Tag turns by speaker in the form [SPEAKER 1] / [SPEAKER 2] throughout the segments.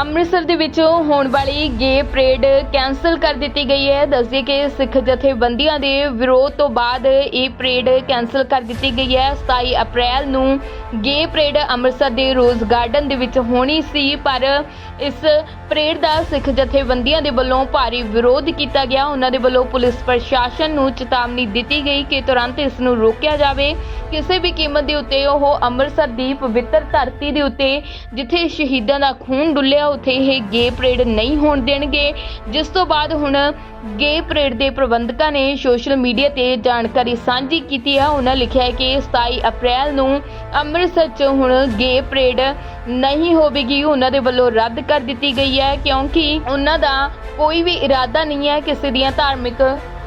[SPEAKER 1] ਅੰਮ੍ਰਿਤਸਰ ਦੇ ਵਿੱਚ ਹੋਣ ਵਾਲੀ ਗੇ ਪਰੇਡ ਕੈਂਸਲ ਕਰ ਦਿੱਤੀ ਗਈ ਹੈ। ਦੱਸਦੇ ਕਿ ਸਿੱਖ ਜਥੇਬੰਦੀਆਂ ਦੇ ਵਿਰੋਧ ਤੋਂ ਬਾਅਦ ਇਹ ਪਰੇਡ ਕੈਂਸਲ ਕਰ ਦਿੱਤੀ ਗਈ ਹੈ। 27 ਅਪ੍ਰੈਲ ਨੂੰ ਗੇ ਪਰੇਡ ਅੰਮ੍ਰਿਤਸਰ ਦੇ ਰੋਜ਼ ਗਾਰਡਨ ਦੇ ਵਿੱਚ ਹੋਣੀ ਸੀ, ਪਰ ਇਸ ਪਰੇਡ ਦਾ ਸਿੱਖ ਜਥੇਬੰਦੀਆਂ ਦੇ ਵੱਲੋਂ ਭਾਰੀ ਵਿਰੋਧ ਕੀਤਾ ਗਿਆ। ਉਹਨਾਂ ਦੇ ਵੱਲੋਂ ਪੁਲਿਸ ਪ੍ਰਸ਼ਾਸਨ ਨੂੰ ਚੇਤਾਵਨੀ ਦਿੱਤੀ ਗਈ ਕਿ ਤੁਰੰਤ ਇਸ ਨੂੰ ਰੋਕਿਆ ਜਾਵੇ। ਕਿਸੇ ਵੀ ਕੀਮਤ ਦੇ ਉੱਤੇ ਉਹ ਅੰਮ੍ਰਿਤਸਰ ਦੀ ਪਵਿੱਤਰ ਧਰਤੀ ਦੇ ਉੱਤੇ, ਜਿੱਥੇ ਸ਼ਹੀਦਾਂ ਦਾ ਖੂਨ ਡੁੱਲਿਆ ਉੱਥੇ ਇਹ ਗੇ ਪਰੇਡ ਨਹੀਂ ਹੋਣ ਦੇਣਗੇ। ਜਿਸ ਤੋਂ ਬਾਅਦ ਹੁਣ ਗੇ ਪਰੇਡ ਦੇ ਪ੍ਰਬੰਧਕਾਂ ਨੇ ਸੋਸ਼ਲ ਮੀਡੀਆ ਤੇ ਜਾਣਕਾਰੀ ਸਾਂਝੀ ਕੀਤੀ ਹੈ ਉਹਨਾਂ ਲਿਖਿਆ ਹੈ ਕਿ 27 ਅਪ੍ਰੈਲ ਨੂੰ ਅੰਮ੍ਰਿਤਸਰ 'ਚ ਹੁਣ ਗੇ ਪਰੇਡ ਨਹੀਂ ਹੋਵੇਗੀ। ਉਹਨਾਂ ਦੇ ਵੱਲੋਂ ਰੱਦ ਕਰ ਦਿੱਤੀ ਗਈ ਹੈ, ਕਿਉਂਕਿ ਉਹਨਾਂ ਦਾ ਕੋਈ ਵੀ ਇਰਾਦਾ ਨਹੀਂ ਹੈ ਕਿਸੇ ਦੀਆਂ ਧਾਰਮਿਕ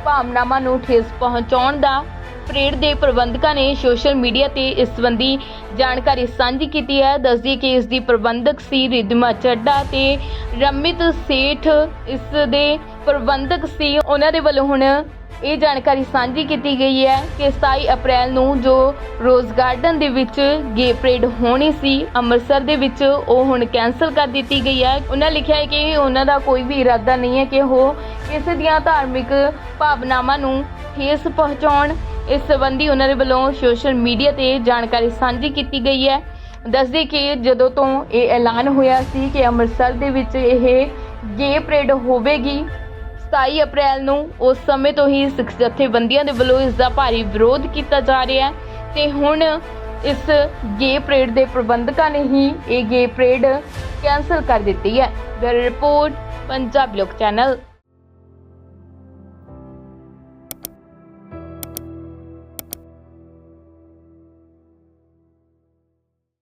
[SPEAKER 1] ਭਾਵਨਾਵਾਂ ਨੂੰ ਠੇਸ ਪਹੁੰਚਾਉਣ ਦਾ। ਪਰੇਡ ਦੇ ਪ੍ਰਬੰਧਕਾਂ ਨੇ ਸੋਸ਼ਲ ਮੀਡੀਆ ਤੇ ਇਸ ਸੰਬੰਧੀ ਜਾਣਕਾਰੀ ਸਾਂਝੀ ਕੀਤੀ ਹੈ। ਦੱਸਦੀ ਕਿ ਇਸ ਦੀ ਪ੍ਰਬੰਧਕ ਸੀ ਰਿਦਮਾ ਚੱਡਾ ਤੇ ਰਮਿਤ ਸੇਠ। ਇਸ ਦੇ ਪ੍ਰਬੰਧਕ ਸੀ ਉਹਨਾਂ ਦੇ ਵੱਲੋਂ ਹੁਣ ਇਹ ਜਾਣਕਾਰੀ ਸਾਂਝੀ ਕੀਤੀ ਗਈ ਹੈ ਕਿ 27 ਅਪ੍ਰੈਲ ਨੂੰ ਜੋ ਰੋਜ਼ ਗਾਰਡਨ ਦੇ ਵਿੱਚ ਗੇ ਪਰੇਡ ਹੋਣੀ ਸੀ, ਅੰਮ੍ਰਿਤਸਰ ਦੇ ਵਿੱਚ ਉਹ ਹੁਣ ਕੈਂਸਲ ਕਰ ਦਿੱਤੀ ਗਈ ਹੈ। ਉਹਨਾਂ ਲਿਖਿਆ ਹੈ ਕਿ ਉਹਨਾਂ ਦਾ ਕੋਈ ਵੀ ਇਰਾਦਾ ਨਹੀਂ ਹੈ ਕਿ ਉਹ ਕਿਸੇ ਦੀਆਂ ਧਾਰਮਿਕ ਭਾਵਨਾਵਾਂ ਨੂੰ ਠੇਸ ਪਹੁੰਚਾਉਣ। ਇਸ ਸੰਬੰਧੀ ਉਹਨਾਂ ਦੇ ਵੱਲੋਂ ਸੋਸ਼ਲ ਮੀਡੀਆ ਤੇ ਜਾਣਕਾਰੀ ਸਾਂਝੀ ਕੀਤੀ ਗਈ ਹੈ। ਦੱਸਦੇ ਕਿ ਜਦੋਂ ਤੋਂ ਇਹ ਐਲਾਨ ਹੋਇਆ ਸੀ ਕਿ ਅੰਮ੍ਰਿਤਸਰ ਦੇ ਵਿੱਚ ਇਹ ਗੇ ਪਰੇਡ ਹੋਵੇਗੀ 27 ਅਪ੍ਰੈਲ ਨੂੰ ਉਸ ਸਮੇਂ ਤੋਂ ਹੀ ਸਿੱਖ ਜਥੇਬੰਦੀਆਂ ਦੇ ਵੱਲੋਂ ਇਸ ਦਾ ਭਾਰੀ ਵਿਰੋਧ ਕੀਤਾ ਜਾ ਰਿਹਾ ਹੈ ਤੇ ਹੁਣ ਇਸ ਗੇ ਪਰੇਡ ਦੇ ਪ੍ਰਬੰਧਕਾਂ ਨੇ ਹੀ ਇਹ ਗੇ ਪਰੇਡ ਕੈਂਸਲ ਕਰ ਦਿੱਤੀ ਹੈ। ਬਿਊਰੋ ਰਿਪੋਰਟ, ਪੰਜਾਬ ਲੋਕ ਚੈਨਲ।